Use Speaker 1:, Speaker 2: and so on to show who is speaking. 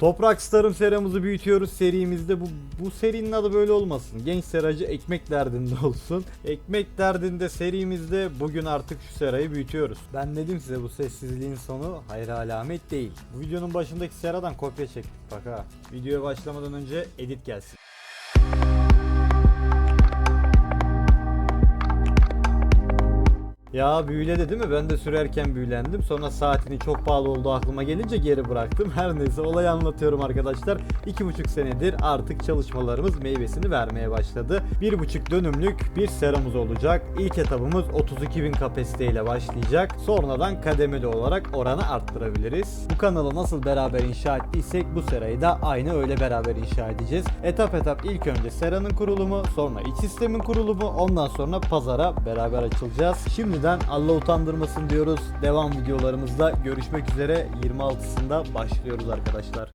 Speaker 1: Toprak Star'ım seramızı büyütüyoruz serimizde. Bu, bu serinin adı böyle olmasın. Genç seracı ekmek derdinde olsun. Ekmek derdinde serimizde bugün artık şu serayı büyütüyoruz. Ben dedim size bu sessizliğin sonu hayır alamet değil. Bu videonun başındaki seradan kopya çektik bak ha. Videoya başlamadan önce edit gelsin. Ya büyüledi değil mi? Ben de sürerken büyülendim. Sonra saatinin çok pahalı olduğu aklıma gelince geri bıraktım. Her neyse olayı anlatıyorum arkadaşlar. İki buçuk senedir artık çalışmalarımız meyvesini vermeye başladı. Bir buçuk dönümlük bir seramız olacak. İlk etabımız 32 bin kapasiteyle başlayacak. Sonradan kademeli olarak oranı arttırabiliriz. Bu kanalı nasıl beraber inşa ettiysek bu serayı da aynı öyle beraber inşa edeceğiz. Etap etap ilk önce seranın kurulumu, sonra iç sistemin kurulumu, ondan sonra pazara beraber açılacağız. Şimdiden Allah utandırmasın diyoruz. Devam videolarımızda görüşmek üzere. 26'sında başlıyoruz arkadaşlar.